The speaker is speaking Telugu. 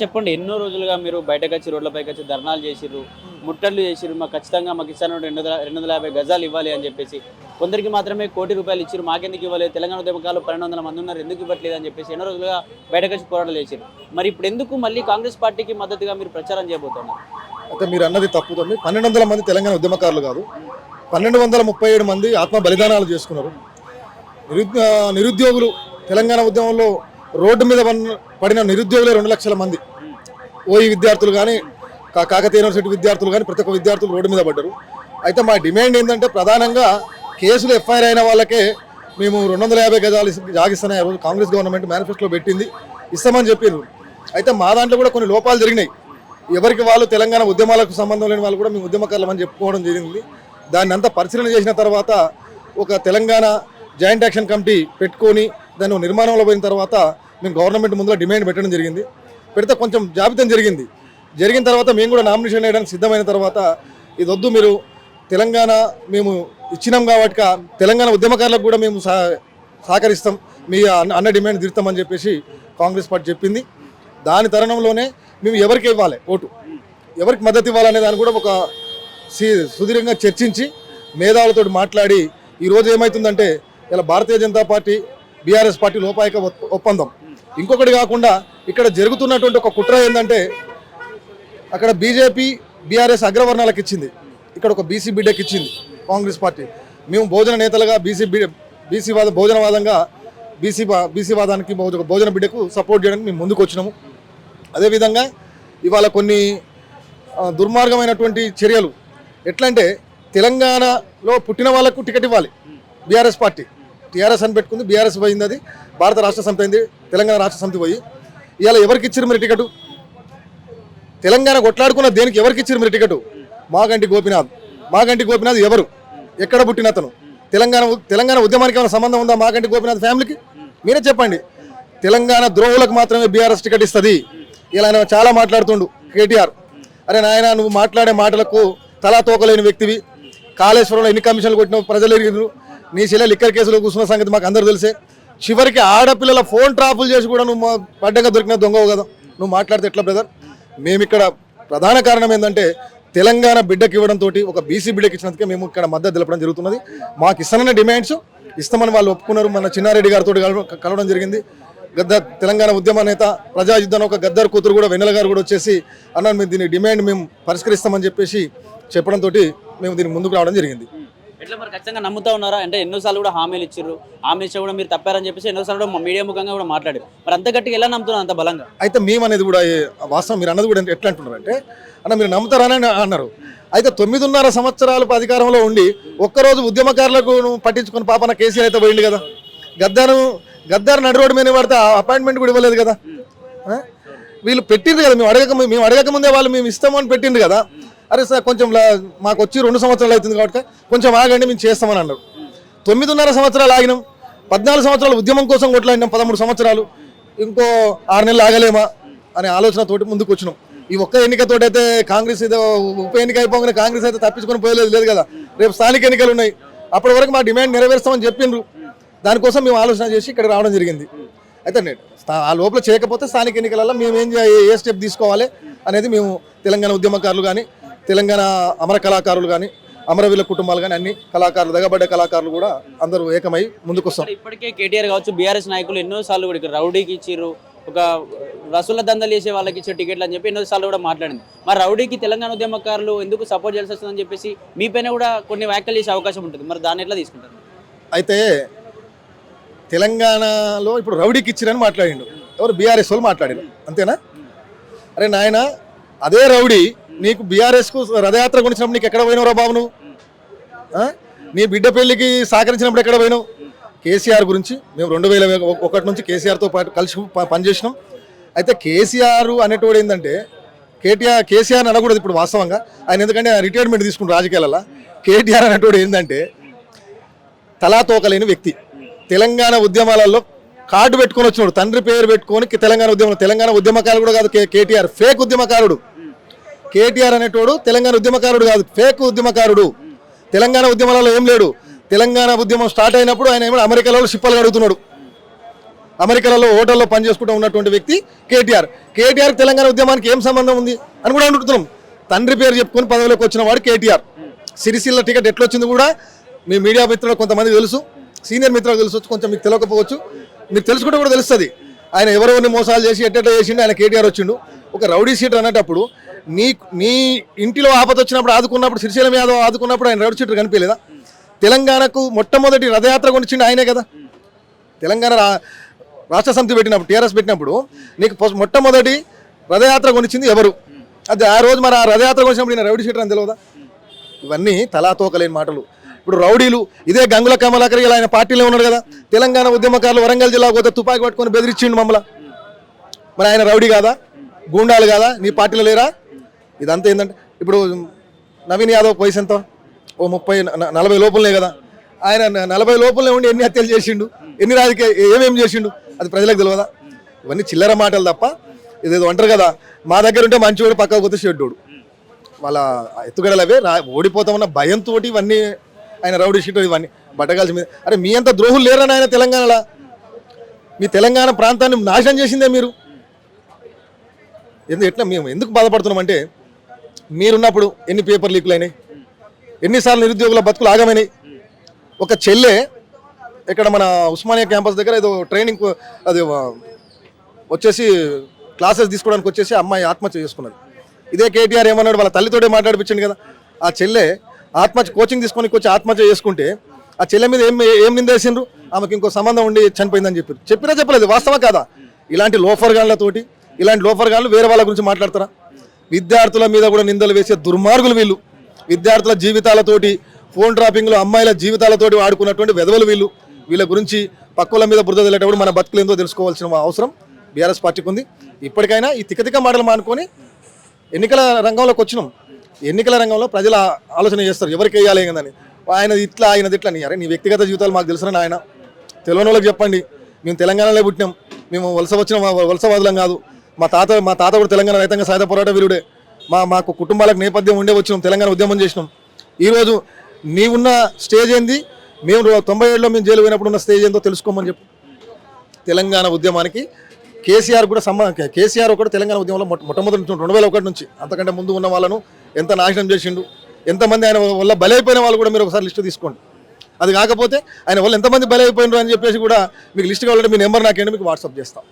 చెప్పండి. ఎన్నో రోజులుగా మీరు బయటకు వచ్చి రోడ్లపైకి వచ్చి ధర్నాలు చేసిర్రు. ముట్టళ్ళు చేసిర్రు. మాకు ఖచ్చితంగా మాకు ఇస్తాను రెండు వందల రెండు వందల యాభై గజాలు ఇవ్వాలి అని చెప్పేసి. కొందరికి మాత్రమే కోటి రూపాయలు ఇచ్చారు మాకెందుకు ఇవ్వలేదు? తెలంగాణ ఉద్యమకాలు పన్నెండు వందల మంది ఉన్నారు. ఎందుకు ఇవ్వట్లేదు అని చెప్పేసి ఎన్నో రోజులుగా బయటకు వచ్చి పోరాటాలు చేశారు మరి ఇప్పుడు ఎందుకు మళ్ళీ కాంగ్రెస్ పార్టీకి మద్దతుగా మీరు ప్రచారం చేయబోతున్నారు? అయితే మీరు అన్నది తప్పు తమ్మి. పన్నెండు వందల మంది తెలంగాణ ఉద్యమకారులు కాదు. పన్నెండు వందల ముప్పై ఏడు మంది ఆత్మ బలిదానాలు చేసుకున్నారు నిరుద్యో నిరుద్యోగులు తెలంగాణ ఉద్యమంలో రోడ్డు మీద పడిన- పడిన నిరుద్యోగులే రెండు లక్షల మంది. ఓఈ విద్యార్థులు కానీ కాకతీయ యూనివర్సిటీ విద్యార్థులు కానీ ప్రతి ఒక్క విద్యార్థులు రోడ్డు మీద పడ్డారు. అయితే మా డిమాండ్ ఏంటంటే ప్రధానంగా కేసులు ఎఫ్ఐఆర్ అయిన వాళ్ళకే మేము రెండు వందల యాభై గజాలు జాగిస్తున్నాయి రోజు కాంగ్రెస్ గవర్నమెంట్ మేనిఫెస్టోలో పెట్టింది. ఇస్తామని చెప్పిండ్రు అయితే మా దాంట్లో కూడా కొన్ని లోపాలు జరిగినాయి. ఎవరికి వాళ్ళు తెలంగాణ ఉద్యమాలకు సంబంధం లేని వాళ్ళు కూడా మేము ఉద్యమకారులం అని చెప్పుకోవడం జరిగింది. దాన్ని అంతా పరిశీలన చేసిన తర్వాత ఒక తెలంగాణ జాయింట్ యాక్షన్ కమిటీ పెట్టుకొని దాని నిర్మాణంలో పోయిన తర్వాత మేము గవర్నమెంట్ ముందులో డిమాండ్ పెట్టడం జరిగింది. పెడితే కొంచెం జాబితం జరిగింది. జరిగిన తర్వాత మేము కూడా నామినేషన్ వేయడానికి సిద్ధమైన తర్వాత ఇది వద్దు మీరు తెలంగాణ మేము ఇచ్చినాం కాబట్టి తెలంగాణ ఉద్యమకారులకు కూడా మేము సహకరిస్తాం. మీ అన్న అన్న డిమాండ్ తీరుతామని చెప్పేసి కాంగ్రెస్ పార్టీ చెప్పింది. దాని తరుణంలోనే మేము ఎవరికి ఇవ్వాలి ఓటు? ఎవరికి మద్దతు ఇవ్వాలనే దాన్ని కూడా ఒక సి- సుదీర్ఘంగా చర్చించి మేధావులతో మాట్లాడి ఈరోజు ఏమవుతుందంటే ఇలా Bharatiya Janata party BRS party లోపాయక ఒప్పందం. ఇంకొకటి కాకుండా ఇక్కడ జరుగుతున్నటువంటి ఒక కుట్ర ఏంటంటే అక్కడ బీజేపీ బీఆర్ఎస్ అగ్రవర్ణాలకు ఇచ్చింది. ఇక్కడ ఒక బీసీ బిడ్డకి ఇచ్చింది కాంగ్రెస్ పార్టీ. మేము భోజన నేతలుగా బీసీ బి బీసీ వాద భోజనవాదంగా బీసీ బీసీవాదానికి బీసీ వాదానికి భోజ- భోజన బిడ్డకు సపోర్ట్ చేయడానికి మేము ముందుకు వచ్చినాము. అదేవిధంగా ఇవాళ కొన్ని దుర్మార్గమైనటువంటి చర్యలు. ఎట్లా అంటే తెలంగాణలో పుట్టిన వాళ్ళకు టికెట్ ఇవ్వాలి. BRS party. టీఆర్ఎస్ అని పెట్టుకుంది బీఆర్ఎస్ పోయింది అది. భారత రాష్ట్ర సమితి అయింది తెలంగాణ రాష్ట్ర సమితి పోయి. ఇవాళ ఎవరికి ఇచ్చారు మీరు టికెట్? తెలంగాణ కొట్లాడుకున్న దేనికి ఎవరికి ఇచ్చారు మీరు టికెట్? మాగంటి గోపినాథ్. మాగంటి గోపినాథ్ ఎవరు? ఎక్కడ పుట్టిన అతను? తెలంగాణ తెలంగాణ ఉద్యమానికి ఏమైనా సంబంధం ఉందా మాగంటి గోపినాథ్ ఫ్యామిలీకి? మీరే చెప్పండి. తెలంగాణ ద్రోహులకు మాత్రమే బీఆర్ఎస్ టికెట్ ఇస్తుంది. ఇలా ఆయన చాలా మాట్లాడుతుండు కేటీఆర్. అరే నాయన నువ్వు మాట్లాడే మాటలకు తలా తోకలేని వ్యక్తివి. కాళేశ్వరంలో ఎన్ని కమిషన్లు కొట్టినావు ప్రజలు ఎరిగినారు నీ చెల్లె లిక్కర్ కేసులో కూర్చున్న సంగతి మాకు అందరూ తెలిసే. చివరికి ఆడపిల్లల ఫోన్ ట్రాపులు చేసి కూడా నువ్వు మా- అడ్డంగా దొరికిన దొంగవు కదా. నువ్వు మాట్లాడితే ఎట్లా బ్రదర్ మేము ఇక్కడ ప్రధాన కారణం ఏంటంటే తెలంగాణ బిడ్డకి ఇవ్వడంతో ఒక బీసీ బిడ్డకి ఇచ్చినందుకే మేము ఇక్కడ మద్దతు తెలపడం జరుగుతున్నది. మాకు ఇస్తానన్న డిమాండ్స్ ఇస్తామని వాళ్ళు ఒప్పుకున్నారు. మన చిన్నారెడ్డి గారితో కలవ- కలవడం జరిగింది. గద్దర్ తెలంగాణ ఉద్యమ నేత ప్రజా యుద్ధం ఒక గద్దర్ కూతురు కూడా వెన్నెల గారు కూడా వచ్చేసి అన్న మేము దీని డిమాండ్ మేము పరిష్కరిస్తామని చెప్పేసి చెప్పడంతో మేము దీన్ని ముందుకు రావడం జరిగింది. ఎట్లా మరి ఖచ్చితంగా నమ్ముతా ఉన్నారా? అంటే ఎన్నోసార్లు కూడా హామీలు ఇచ్చారు హామీలు ఇచ్చా కూడా మీరు తప్పారని చెప్పేసి ఎన్నోసార్లు కూడా మీడియా ముఖంగా కూడా మాట్లాడారు. మరి అంత గట్టిగా ఎలా నమ్ముతున్నారు అంత బలంగా? అయితే మేము అనేది కూడా వాస్తవం మీరు అన్నది కూడా ఎట్లా అంటున్నారంటే అన్న మీరు నమ్ముతారని అని అన్నారు. అయితే తొమ్మిదిన్నర సంవత్సరాలు అధికారంలో ఉండి ఒక్కరోజు ఉద్యమకారులకు పట్టించుకుని పాపన కేసీఆర్ అయితే పోయింది కదా. గద్దారు గద్దారు నడి రోడ్డు మీద పడితే అపాయింట్మెంట్ కూడా ఇవ్వలేదు కదా? వీళ్ళు పెట్టిండ్రు కదా మేము అడగక మేము అడగక ముందే వాళ్ళు మేము ఇస్తామని పెట్టిండ్రు కదా. అరే సార్ కొంచెం లా- మాకు వచ్చి రెండు సంవత్సరాలు అవుతుంది కాబట్టి కొంచెం ఆగండి మేము చేస్తామని అన్నారు. తొమ్మిదిన్నర సంవత్సరాలు ఆగినాం. పద్నాలుగు సంవత్సరాలు ఉద్యమం కోసం కొట్లాడినాం పదమూడు సంవత్సరాలు. ఇంకో ఆరు నెలలు ఆగలేమా అనే ఆలోచనతోటి ముందుకు వచ్చినాం. ఈ ఒక్క ఎన్నికతోటి అయితే కాంగ్రెస్ ఏదో ఉప ఎన్నిక అయిపోగానే కాంగ్రెస్ అయితే తప్పించుకొని పోయలేదు లేదు కదా. రేపు స్థానిక ఎన్నికలు ఉన్నాయి. అప్పటి వరకు మా డిమాండ్ నెరవేరుస్తామని చెప్పిండ్రు. దానికోసం మేము ఆలోచన చేసి ఇక్కడ రావడం జరిగింది. అయితే నేను ఆ లోపల చేయకపోతే స్థానిక ఎన్నికలలో మేము ఏం ఏ స్టెప్ తీసుకోవాలి అనేది మేము తెలంగాణ ఉద్యమకారులు కానీ తెలంగాణ అమర కళాకారులు కానీ అమరవీల కుటుంబాలు కానీ అన్ని కళాకారులు దగ్గబడ్డ కళాకారులు కూడా అందరూ ఏకమై ముందుకొస్తాం. మరి ఇప్పటికే కేటీఆర్ కావచ్చు బీఆర్ఎస్ నాయకులు ఎన్నో సార్లు కూడా ఇక్కడ రౌడీకి ఇచ్చిర్రు. ఒక రసూల దందలు చేసే వాళ్ళకి ఇచ్చే టికెట్లు అని చెప్పి ఎన్నో సార్లు కూడా మాట్లాడింది. మరి రౌడీకి తెలంగాణ ఉద్యమకారులు ఎందుకు సపోర్ట్ చేయాల్సి వస్తుందని చెప్పేసి మీ పైన కూడా కొన్ని వ్యాఖ్యలు చేసే అవకాశం ఉంటుంది. మరి దాన్ని ఎట్లా తీసుకుంటారు? అయితే తెలంగాణలో ఇప్పుడు రౌడీకి ఇచ్చిరని మాట్లాడిండు. ఎవరు? బీఆర్ఎస్ వాళ్ళు మాట్లాడారు. అంతేనా? అరే నాయన అదే రౌడీ నీకు బీఆర్ఎస్కు రథయాత్ర గురించినప్పుడు నీకు ఎక్కడ పోయినావురా బాబు నువ్వు నీ బిడ్డ పెళ్ళికి సహకరించినప్పుడు ఎక్కడ పోయినావు? కేసీఆర్ గురించి మేము రెండు వేల ఒకటి నుంచి కేసీఆర్తో పాటు కలిసి పనిచేసినాం. అయితే కేసీఆర్ అనేటోడు ఏంటంటే కేటీఆర్ కేసీఆర్ అనకూడదు ఇప్పుడు వాస్తవంగా. ఆయన ఎందుకంటే రిటైర్మెంట్ తీసుకున్న రాజకీయాలలో. కేటీఆర్ అనేటోడు ఏంటంటే తలా తోకలేని వ్యక్తి. తెలంగాణ ఉద్యమాలలో కార్డు పెట్టుకొని వచ్చినాడు. తండ్రి పేరు పెట్టుకొని తెలంగాణ ఉద్యమం తెలంగాణ ఉద్యమకారుడు కూడా కాదు కేటీఆర్. ఫేక్ ఉద్యమకారుడు. కేటీఆర్ అనేటోడు తెలంగాణ ఉద్యమకారుడు కాదు ఫేక్ ఉద్యమకారుడు. తెలంగాణ ఉద్యమాలలో ఏం లేడు. తెలంగాణ ఉద్యమం స్టార్ట్ అయినప్పుడు ఆయన ఏమో అమెరికాలో షిప్పలు అడుగుతున్నాడు అమెరికాలలో హోటల్లో పనిచేసుకుంటూ ఉన్నటువంటి వ్యక్తి కేటీఆర్. కేటీఆర్ తెలంగాణ ఉద్యమానికి ఏం సంబంధం ఉంది అని కూడా అడుగుతున్నాం. తండ్రి పేరు చెప్పుకొని పదవిలోకి వచ్చిన వాడు కేటీఆర్. సిరిసిల్ల టికెట్ ఎట్లొచ్చింది కూడా మీ మీడియా మిత్రులు కొంతమంది తెలుసు. సీనియర్ మిత్రులకు తెలుసు కొంచెం మీకు తెలియకపోవచ్చు మీరు తెలుసుకుంటే కూడా తెలుస్తుంది. ఆయన ఎవరెవరిని మోసాలు చేసి ఎట్టెట్ట చేసిండు ఆయన కేటీఆర్ వచ్చిండు. ఒక రౌడీ సీటర్ అనేటప్పుడు నీ నీ ఇంటిలో ఆపద వచ్చినప్పుడు ఆదుకున్నప్పుడు శ్రీశైలం యాదవ్ ఆదుకున్నప్పుడు ఆయన రెడ్ సీటర్ కనిపించలేదా? తెలంగాణకు మొట్టమొదటి రథయాత్ర కొనిచ్చిండు ఆయనే కదా. తెలంగాణ రాష్ట్ర సమితి పెట్టినప్పుడు టీఆర్ఎస్ పెట్టినప్పుడు నీకు మొట్టమొదటి రథయాత్ర కొనిచ్చింది ఎవరు? అది ఆ రోజు మరి ఆ రథయాత్ర కొనిచ్చినప్పుడు రౌడీ షీటర్ అని తెలియదా ఇవన్నీ తలాతోకలేని మాటలు. ఇప్పుడు రౌడీలు ఇదే గంగుల కమలాకర్ ఇలా ఆయన పార్టీలో ఉన్నాడు కదా. తెలంగాణ ఉద్యమకారులు వరంగల్ జిల్లా పోతే తుపాకి పట్టుకొని బెదిరించిండు మమ్మల్ని. మరి ఆయన రౌడీ కాదా? గూండాలు కాదా? నీ పార్టీలో లేరా? ఇదంతా ఏంటంటే ఇప్పుడు నవీన్ యాదవ్ వయసు ఎంత? ఓ ముప్పై నలభై లోపలనే కదా. ఆయన నలభై లోపలనే ఉండి ఎన్ని హత్యలు చేసిండు? ఎన్ని రాజకీయ ఏమేమి చేసిండు? అది ప్రజలకు తెలియదా ఇవన్నీ చిల్లర మాటలు తప్ప ఇదేదో అంటారు కదా మా దగ్గర ఉంటే మంచివాడు పక్కకు పోతే షెడ్డోడు వాళ్ళ ఎత్తుగడలు అవే రా ఓడిపోతామన్న భయంతో ఇవన్నీ ఆయన రౌడీ షీట్ ఇవన్నీ బట్టగాల్సి మీద. అరే మీ అంత ద్రోహులు లేరని ఆయన తెలంగాణలో? మీ తెలంగాణ ప్రాంతాన్ని నాశనం చేసిందే మీరు? ఎందుకు ఎట్లా మేము ఎందుకు బాధపడుతున్నాం అంటే మీరున్నప్పుడు ఎన్ని పేపర్ లీకులు అయినాయి ఎన్నిసార్లు నిరుద్యోగుల బతుకులు ఆగమైనాయి? ఒక చెల్లె ఇక్కడ మన ఉస్మానియా క్యాంపస్ దగ్గర ఏదో ట్రైనింగ్ అది వచ్చేసి క్లాసెస్ తీసుకోవడానికి వచ్చేసి అమ్మాయి ఆత్మహత్య చేసుకున్నది. ఇదే కేటీఆర్ ఏమన్నాడు? వాళ్ళ తల్లితోటే మాట్లాడిపించండి కదా. ఆ చెల్లె ఆత్మహత్య కోచింగ్ తీసుకొని వచ్చి ఆత్మహత్య చేసుకుంటే ఆ చెల్లె మీద ఏం ఏం నిందేసిండ్రు? ఆమెకి ఇంకో సంబంధం ఉండి చనిపోయిందని చెప్పారు. చెప్పినా చెప్పలేదు వాస్తవం కాదా? ఇలాంటి లోఫర్ గాన్లతోటి ఇలాంటి లోఫర్ గాన్లు వేరే వాళ్ళ గురించి మాట్లాడతారా? విద్యార్థుల మీద కూడా నిందలు వేసే దుర్మార్గులు వీళ్ళు. విద్యార్థుల జీవితాలతోటి ఫోన్ ట్రాపింగ్లో అమ్మాయిల జీవితాలతోటి ఆడుకున్నటువంటి వెధవలు వీళ్ళు. వీళ్ళ గురించి పక్కల మీద బురద తెలియటప్పుడు మన బతుకులు ఏందో తెలుసుకోవాల్సిన అవసరం బీఆర్ఎస్ పార్టీకి ఉంది. ఇప్పటికైనా ఈ తిక్క మాటలు మానుకొని ఎన్నికల రంగంలోకి వచ్చినాం. ఎన్నికల రంగంలో ప్రజల ఆలోచన చేస్తారు. ఎవరికి వేయాలి ఏందని. ఆయన ఇట్లా ఆయన ఇట్లా నీ అరే నీ వ్యక్తిగత జీవితాలు మాకు తెలుసురా ఆయన తెలియని వాళ్ళకి చెప్పండి. మేము తెలంగాణలో పుట్టినాం. మేము వలస వచ్చిన వలసవాదులం కాదు. మా తాత మా తాత కూడా తెలంగాణ రైతాంగ సాయుధ పోరాట వీరుడే. మా మాకు కుటుంబాలకు నేపథ్యం ఉండే వచ్చినాం తెలంగాణ ఉద్యమం చేసినాం. ఈరోజు నీవున్న స్టేజ్ ఏంది? మేము తొంభై ఏడులో మేము జైలు పోయినప్పుడు ఉన్న స్టేజ్ ఏందో తెలుసుకోమని చెప్పు. తెలంగాణ ఉద్యమానికి కేసీఆర్ కూడా సంబ కేసీఆర్ ఒకటి తెలంగాణ ఉద్యమంలో మొట్టమొదటి నుంచి రెండు వేల ఒకటి నుంచి అంతకంటే ముందు ఉన్న వాళ్ళను ఎంత నాశనం చేసిండు ఎంతమంది ఆయన వల్ల బలైపోయిన వాళ్ళు కూడా మీరు ఒకసారి లిస్టు తీసుకోండి. అది కాకపోతే ఆయన వల్ల ఎంతమంది బలైపోయినారు అని చెప్పేసి కూడా మీకు లిస్ట్ కావాలంటే మీ నెంబర్ నాకేంటి? మీకు వాట్సాప్ చేస్తాం.